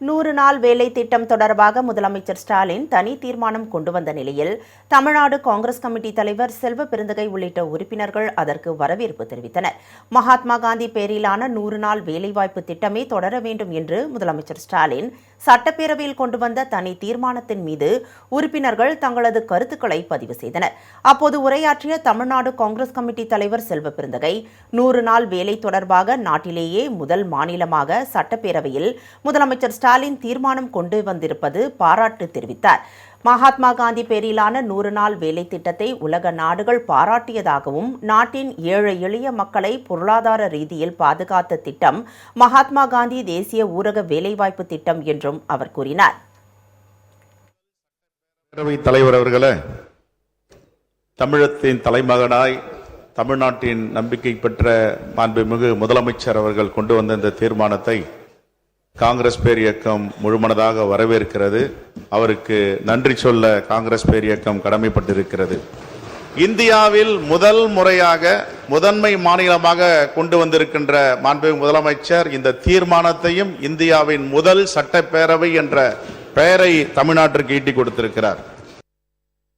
நூறு நாள் வேலை திட்டம் தொடர்பாக முதலமைச்சர் ஸ்டாலின் தனி தீர்மானம் கொண்டு வந்த நிலையில் தமிழ்நாடு காங்கிரஸ் கமிட்டி தலைவர் செல்வ பெருந்தகை உள்ளிட்ட உறுப்பினர்கள் அதற்கு வரவேற்பு தெரிவித்தனர். மகாத்மா காந்தி பேரிலான நூறு நாள் வேலைவாய்ப்பு திட்டமே தொடர வேண்டும் என்று முதலமைச்சர் ஸ்டாலின் சட்டப்பேரவையில் கொண்டு வந்த தனி தீர்மானத்தின் மீது உறுப்பினர்கள் தங்களது கருத்துக்களை பதிவு செய்தனர். அப்போது உரையாற்றிய தமிழ்நாடு காங்கிரஸ் கமிட்டி தலைவர் செல்வ பெருந்தகை நூறு நாள் வேலை தொடர்பாக நாட்டிலேயே முதல் மாநிலமாக சட்டப்பேரவையில் முதலமைச்சர் ஸ்டாலின் தீர்மானம் கொண்டு வந்திருப்பது பாராட்டு தெரிவித்தார். மகாத்மா காந்தி பேரிலான நூறு நாள் வேலை திட்டத்தை உலக நாடுகள் பாராட்டியதாகவும் நாட்டின் ஏழை எளிய மக்களை பொருளாதார ரீதியில் பாதுகாத்த திட்டம் மகாத்மா காந்தி தேசிய ஊரக வேலைவாய்ப்பு திட்டம் என்றும் அவர் கூறினார். பேரவைத் தலைவர் அவர்களே தமிழத்தின் தலைமகனாய் தமிழ்நாட்டின் நம்பிக்கை பெற்ற மாண்புமிகு முதலமைச்சர் அவர்கள் கொண்டு வந்த இந்த தீர்மானத்தை காங்கிரஸ் பேர் இயக்கம் முழுமனதாக வரவேற்கிறது. அவருக்கு நன்றி சொல்ல காங்கிரஸ் பேரியக்கம் கடமைப்பட்டிருக்கிறது. இந்தியாவில் முதல் முறையாக முதன்மை மாநிலமாக கொண்டு வந்திருக்கின்ற மாண்பு முதலமைச்சர் இந்த தீர்மானத்தையும் இந்தியாவின் முதல் சட்டப்பேரவை என்ற பெயரை தமிழ்நாட்டிற்கு ஈட்டி கொடுத்திருக்கிறார்.